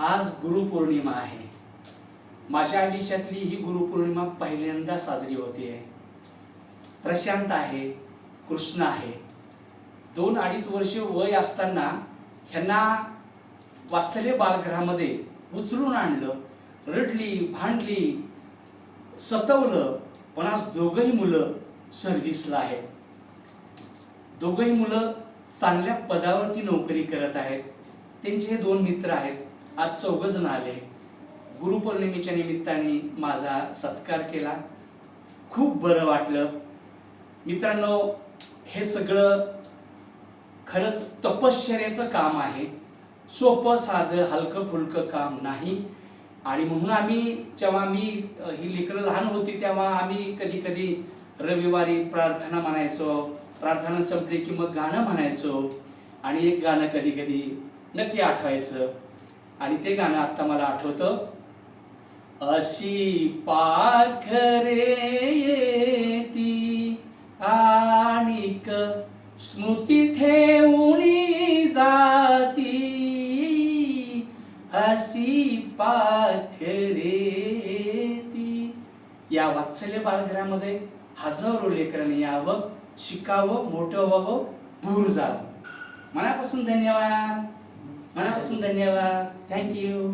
आज गुरुपौर्णिमा आहे. माझ्या आयुष्यातली ही गुरुपौर्णिमा पहिल्यांदा साजरी होते. प्रशांत आहे कृष्ण आहे. दोन अडीच वर्ष वय असताना ह्यांना वात्सल्य बालगृहामध्ये उचलून आणलं रडली भांडली सतवलं पण आज दोघंही मुलं सर्व्हिसला आहेत. दोघंही मुलं चांगल्या पदावरती नोकरी करत आहेत. त्यांचे हे दोन मित्र आहेत. आज चौघ जण आले. गुरुपौर्णिमेच्या निमित्ताने माझा सत्कार केला. खूप बरं वाटलं. मित्रांनो हे सगळं खरंच तपश्चर्याचं काम आहे. सोपं साधं हलकं फुलकं काम नाही. आणि म्हणून आम्ही जेव्हा मी ही लेकरं लहान होती तेव्हा आम्ही कधी कधी रविवारी प्रार्थना म्हणायचो. प्रार्थना संपली की मग गाणं म्हणायचो. आणि एक गाणं कधी कधी नक्की आठवायचं. आणि ते गाणं आत्ता मला आठवतं. अशी पाखरे येती आणिक स्मृती ठेवणी जाती. अशी पाखरे ती या वात्सल्य बालघरामध्ये हजारो लेकरांनी यावं शिकावं मोठं व्हावं दूर जावं. मनापासून धन्यवाद. मनापासून धन्यवाद. थँक्यू